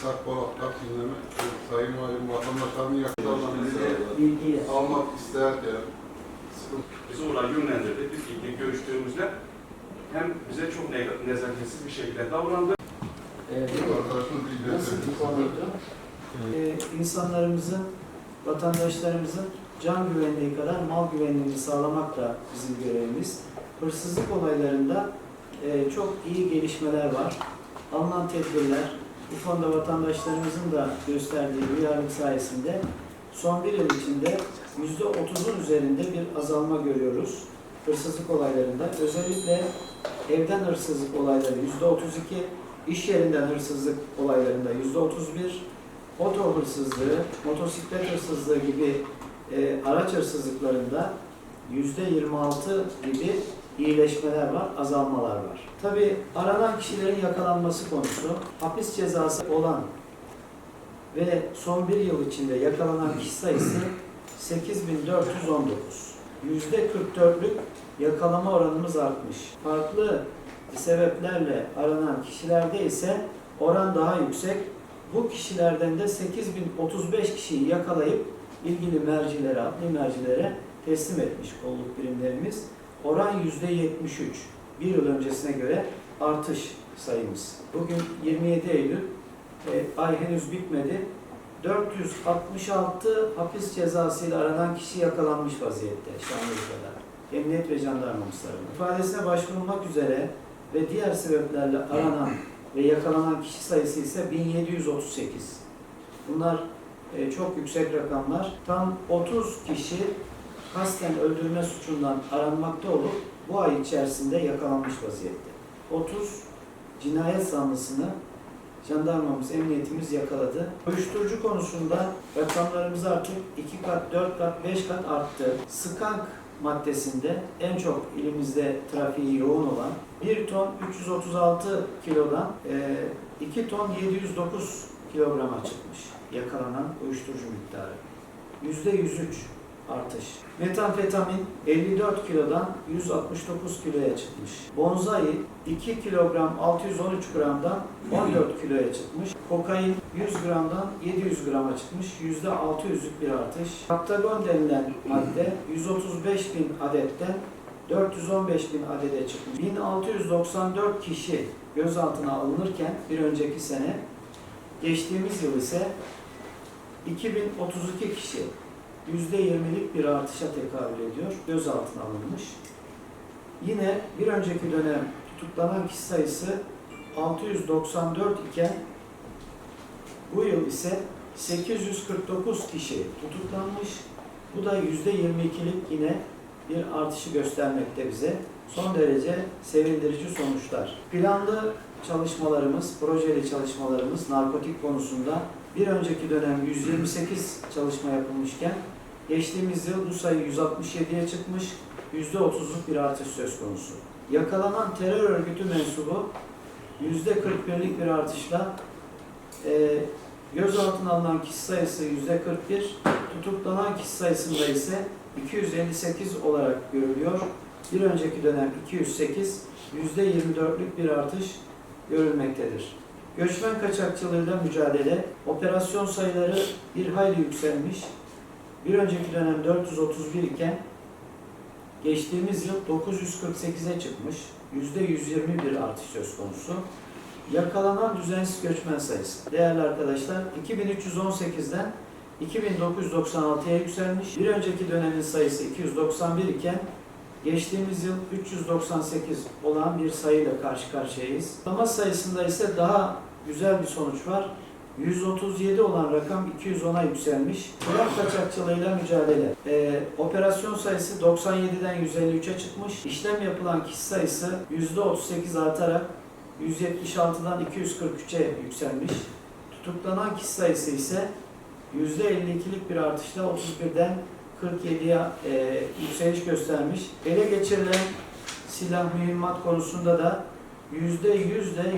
İshak Polat'tan dinleme. Sayın Valim vatandaşların yakınlarını bilgiye. almak isterken oraya yönlendirdi. Biz ilk görüştüğümüzde hem bize çok ne- nezaketsiz bir şekilde davrandı. Ee, bilgi Nasıl bir konuydu? Ee, insanlarımızın, vatandaşlarımızın can güvenliği kadar mal güvenliğini sağlamak da bizim görevimiz. Hırsızlık olaylarında e, çok iyi gelişmeler var. Alınan tedbirler, bu konuda vatandaşlarımızın da gösterdiği duyarlılık sayesinde son bir yıl içinde yüzde otuzun üzerinde bir azalma görüyoruz hırsızlık olaylarında. Özellikle evden hırsızlık olayları yüzde otuz iki, iş yerinden hırsızlık olaylarında yüzde otuz bir, oto hırsızlığı, motosiklet hırsızlığı gibi e, araç hırsızlıklarında yüzde yirmi altı gibi iyileşmeler var, azalmalar var. Tabi aranan kişilerin yakalanması konusu, hapis cezası olan ve son bir yıl içinde yakalanan kişi sayısı 8419. Yüzde 44'lük yakalama oranımız artmış. Farklı sebeplerle aranan kişilerde ise oran daha yüksek. Bu kişilerden de 8035 kişiyi yakalayıp ilgili mercilere, adli mercilere teslim etmiş kolluk birimlerimiz. Oran yüzde 73. Bir yıl öncesine göre artış sayımız. Bugün 27 Eylül, e, ay henüz bitmedi. 466 hapis cezasıyla aranan kişi yakalanmış vaziyette Şanlıurfa'da. Emniyet ve jandarmamız tarafından. İfadesine başvurulmak üzere ve diğer sebeplerle aranan ve yakalanan kişi sayısı ise 1738. Bunlar e, çok yüksek rakamlar. Tam 30 kişi kasten öldürme suçundan aranmakta olup bu ay içerisinde yakalanmış vaziyette. 30 cinayet zanlısını jandarmamız, emniyetimiz yakaladı. Uyuşturucu konusunda rakamlarımız artık 2 kat, 4 kat, 5 kat arttı. Skank maddesinde en çok ilimizde trafiği yoğun olan 1 ton 336 kilodan e, 2 ton 709 kilograma çıkmış yakalanan uyuşturucu miktarı. %103 artış. Metamfetamin 54 kilodan 169 kiloya çıkmış. Bonzai 2 kilogram 613 gramdan 14 kiloya çıkmış. Kokain 100 gramdan 700 grama çıkmış. %600'lük bir artış. Kaptagon denilen madde 135 bin adetten 415 bin adede çıkmış. 1694 kişi gözaltına alınırken bir önceki sene geçtiğimiz yıl ise 2032 kişi %20'lik bir artışa tekabül ediyor. Gözaltına alınmış. Yine bir önceki dönem tutuklanan kişi sayısı 694 iken bu yıl ise 849 kişi tutuklanmış. Bu da %22'lik yine bir artışı göstermekte bize. Son derece sevindirici sonuçlar. Planlı çalışmalarımız, projeli çalışmalarımız narkotik konusunda bir önceki dönem 128 çalışma yapılmışken geçtiğimiz yıl bu sayı 167'ye çıkmış, %30'luk bir artış söz konusu. Yakalanan terör örgütü mensubu %41'lik bir artışla e, gözaltına alınan kişi sayısı %41, tutuklanan kişi sayısında ise 258 olarak görülüyor. Bir önceki dönem 208, %24'lük bir artış görülmektedir. Göçmen kaçakçılığıyla mücadele, operasyon sayıları bir hayli yükselmiş. Bir önceki dönem 431 iken geçtiğimiz yıl 948'e çıkmış. %120 bir artış söz konusu. Yakalanan düzensiz göçmen sayısı. Değerli arkadaşlar, 2318'den 2996'ya yükselmiş. Bir önceki dönemin sayısı 291 iken geçtiğimiz yıl 398 olan bir sayıyla karşı karşıyayız. Ama sayısında ise daha güzel bir sonuç var. 137 olan rakam 210'a yükselmiş. Silah kaçakçılığıyla mücadele. Ee, operasyon sayısı 97'den 153'e çıkmış. İşlem yapılan kişi sayısı %38 artarak 176'dan 243'e yükselmiş. Tutuklanan kişi sayısı ise %52'lik bir artışla 31'den 47'ye e, yükseliş göstermiş. Ele geçirilen silah mühimmat konusunda da %100 ile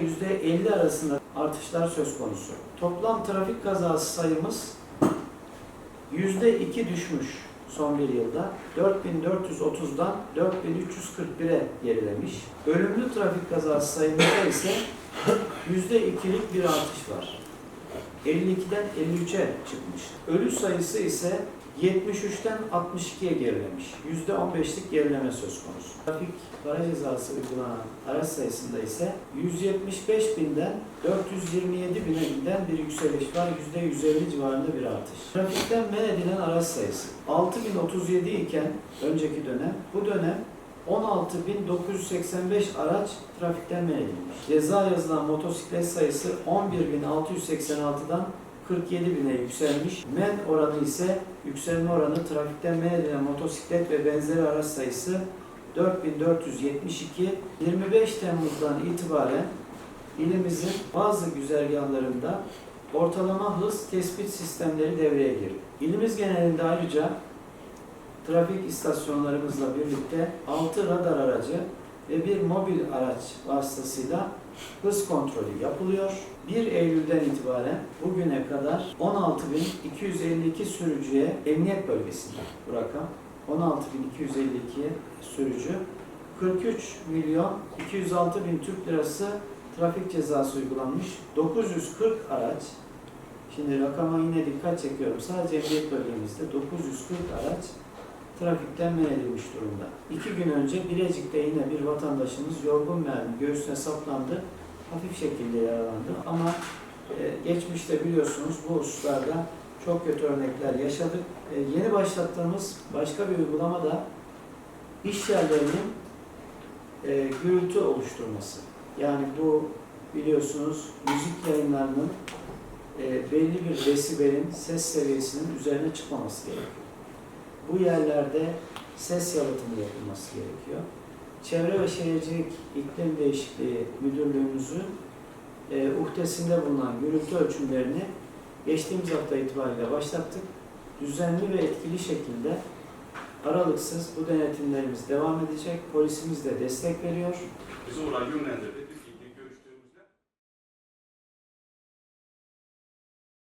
%50 arasında artışlar söz konusu. Toplam trafik kazası sayımız %2 düşmüş son bir yılda. 4430'dan 4341'e gerilemiş. Ölümlü trafik kazası sayımında ise %2'lik bir artış var. 52'den 53'e çıkmış. Ölü sayısı ise 73'ten 62'ye gerilemiş. %15'lik gerileme söz konusu. Trafik para cezası uygulanan araç sayısında ise 175 binden 427 bine giden bir yükseliş var. %150 civarında bir artış. Trafikten men edilen araç sayısı 6037 iken önceki dönem, bu dönem 16.985 araç trafikten men edilmiş. Ceza yazılan motosiklet sayısı 11.686'dan 47 bine yükselmiş. Men oranı ise yükselme oranı trafikten men edilen motosiklet ve benzeri araç sayısı 4472. 25 Temmuz'dan itibaren ilimizin bazı güzergahlarında ortalama hız tespit sistemleri devreye girdi. İlimiz genelinde ayrıca trafik istasyonlarımızla birlikte 6 radar aracı ve bir mobil araç vasıtasıyla hız kontrolü yapılıyor. 1 Eylül'den itibaren bugüne kadar 16.252 sürücüye emniyet bölgesinde bu rakam 16.252 sürücü 43 milyon 206 bin Türk lirası trafik cezası uygulanmış. 940 araç Şimdi rakama yine dikkat çekiyorum. Sadece emniyet bölgemizde 940 araç trafikten men edilmiş durumda. İki gün önce Bilecik'te yine bir vatandaşımız yorgun mermi göğsüne saplandı. Hafif şekilde yaralandı ama e, geçmişte biliyorsunuz bu hususlarda çok kötü örnekler yaşadık. E, yeni başlattığımız başka bir uygulama da iş yerlerinin e, gürültü oluşturması. Yani bu biliyorsunuz müzik yayınlarının e, belli bir desibelin ses seviyesinin üzerine çıkmaması gerekiyor. Bu yerlerde ses yalıtımı yapılması gerekiyor. Çevre ve Şehircilik İklim Değişikliği Müdürlüğümüzün e, uhdesinde bulunan gürültü ölçümlerini geçtiğimiz hafta itibariyle başlattık. Düzenli ve etkili şekilde aralıksız bu denetimlerimiz devam edecek. Polisimiz de destek veriyor. Bizi oraya yönlendirdi.